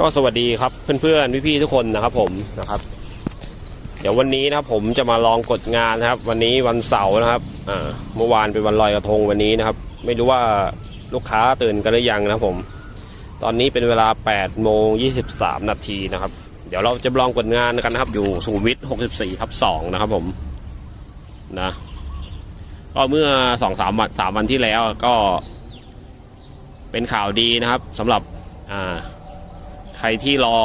ก็สวัสดีครับเพื่อนๆพี่ๆทุกคนนะครับผมนะครับ เดี๋ยววันนี้นะครับผมจะมาลองกดงานนะครับ วันนี้วันเสาร์นะครับอ่าเมื่อวานเป็นวันลอยกระทงวันนี้นะครับ ไม่รู้ว่าลูกค้าตื่นกันหรือยังนะครับผม ตอนนี้เป็นเวลา8โมง23นาทีนะครับ เดี๋ยวเราจะลองกดงานกันนะครับ อยู่สุขุมวิท64ทับ2นะครับผมนะก็เมื่อ2องสามวันสามวันที่แล้วก็เป็นข่าวดีนะครับสำหรับอ่า ใครที่รอ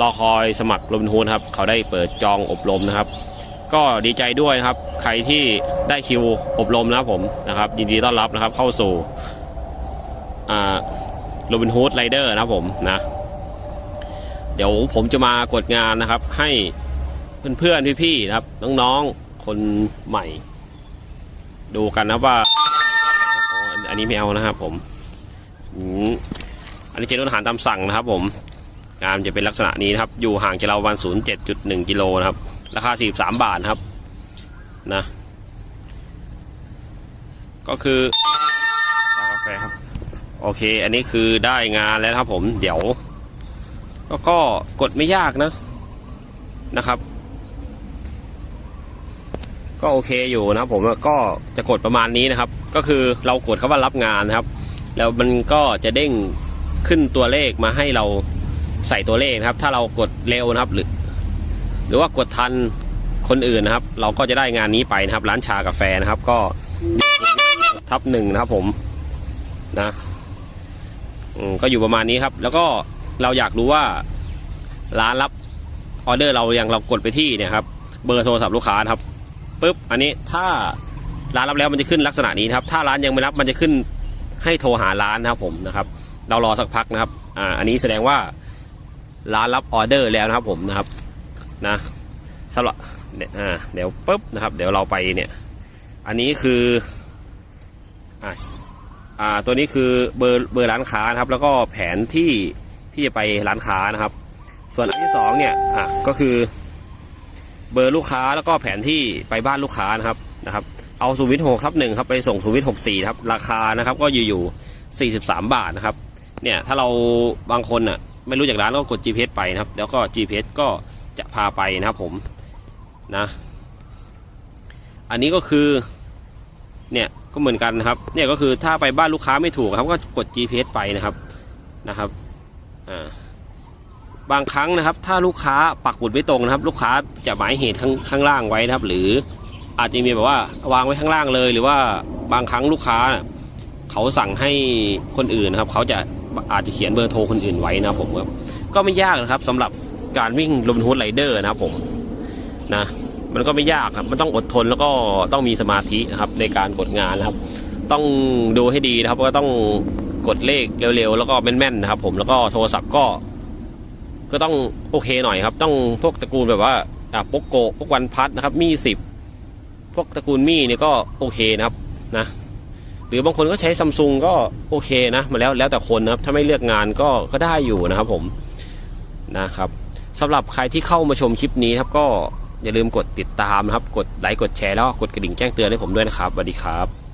รอคอยสมัครลมทูนครับ เขาได้เปิดจองอบรมนะครับ ก็ดีใจด้วยครับ ใครที่ได้คิวอบรมนะครับผมนะครับ ยินดีต้อนรับนะครับเข้าสู่โรบินฮูดไรเดอร์นะครับผมนะเดี๋ยวผมจะมากดงานนะครับ ให้เพื่อนๆพี่ๆนะครับ น้องๆคนใหม่ ดูกันนะว่าอันนี้ไม่เอานะครับผม อืมอันนี้เจนอาหารตามสั่งนะครับผมงานจะเป็นลักษณะนี้นะครับ อยู่ห่างจากเราประมาณ0.7.1กิโลนะครับ ราคา 43 บาทนะครับนะ ก็คือชากาแฟครับ โอเค อันนี้คือได้งานแล้วนะครับผม เดี๋ยว แล้วก็กดไม่ยากนะ นะครับ ก็โอเคอยู่นะครับผมก็จะกดประมาณนี้นะครับ ก็คือเรากดคำว่ารับงานนะครับ แล้วมันก็จะเด้ง ขึ้นตัวเลขมาให้เราใส่ตัวเลขนะครับ ถ้าเรากดเร็วนะครับ หรือ หรือว่ากดทันคนอื่นนะครับ เราก็จะได้งานนี้ไปนะครับ ร้านชากาแฟนะครับ ก็ทับหนึ่งนะครับผมนะก็อยู่ประมาณนี้ครับ แล้วก็เราอยากรู้ว่าร้านรับออเดอร์เราอย่างเรากดไปที่เนี่ยครับเบอร์โทรศัพท์ลูกค้านะครับปุ๊บอันนี้ถ้าร้านรับแล้วมันจะขึ้นลักษณะนี้นครับ ถ้าร้านยังไม่รับมันจะขึ้นให้โทรหาร้านนะครับผมนะครับ เรารอสักพักนะครับอ่าอันนี้แสดงว่าร้านรับออเดอร์แล้วนะครับผมนะครับนะสำหรับเนี่ยอ่าเดี๋ยวปุ๊บนะครับ เดี๋ยวเราไปเนี่ยอันนี้คืออ่าอ่าตัวนี้คือเบอร์เบอร์ร้านค้านะครับ แล้วก็แผนที่ที่จะไปร้านค้านะครับ ส่วนอันที่สองเนี่ยอะก็คือเบอร์ลูกค้าแล้วก็แผนที่ไปบ้านลูกค้านะครับนะครับ เอาสุวิทหกทับหนึ่งครับไปส่งสุวิทหกสี่ครับราคานะครับก็อยู่อยู่43 บาทนะครับ เนี่ยถ้าเราบางคนอะไม่รู้จากร้านก็กด GPS ไปนะครับ แล้วก็ GPS ก็จะพาไปนะครับผมนะ อันนี้ก็คือเนี่ยก็เหมือนกันนะครับ เนี่ยก็คือถ้าไปบ้านลูกค้าไม่ถูกครับก็กด GPS ไปนะครับนะครับอ่าบางครั้งนะครับ ถ้าลูกค้าปักหมุดไม่ตรงนะครับ ลูกค้าจะหมายเหตุข้างข้างล่างไว้นะครับ หรืออาจจะมีแบบว่าวางไว้ข้างล่างเลย หรือว่าบางครั้งลูกค้านะ เขาสั่งให้คนอื่นนะครับเขาจะอาจจะเขียนเบอร์โทรคนอื่นไว้นะครับผมครับก็ไม่ยากนะครับสำหรับการวิ่งลมทูดไรเดอร์นะครับผมนะมันก็ไม่ยากครับมันต้องอดทนแล้วก็ต้องมีสมาธินะครับในการกดงานนะครับ ต้องดูให้ดีนะครับก็ต้องกดเลขเร็วๆ แล้วก็แม่นๆนะครับผมแล้วก็โทรศัพท์ก็ ก็ต้องโอเคหน่อยครับ ต้องพวกตระกูลแบบว่าอะโปกโกพวกวันพัดนะครับ มีสิบพวกตระกูลมี่เนี่ยก็โอเคนะครับนะ หรือบางคนก็ใช้ซัมซุงก็โอเคนะมาแล้วแล้วแต่คนนะครับถ้าไม่เลือกงานก็ก็ได้อยู่นะครับผมนะครับสำหรับใครที่เข้ามาชมคลิปนี้ครับก็อย่าลืมกดติดตามนะครับ กดไลค์กดแชร์แล้วก็กดกระดิ่งแจ้งเตือนให้ผมด้วยนะครับสวัสดีครับ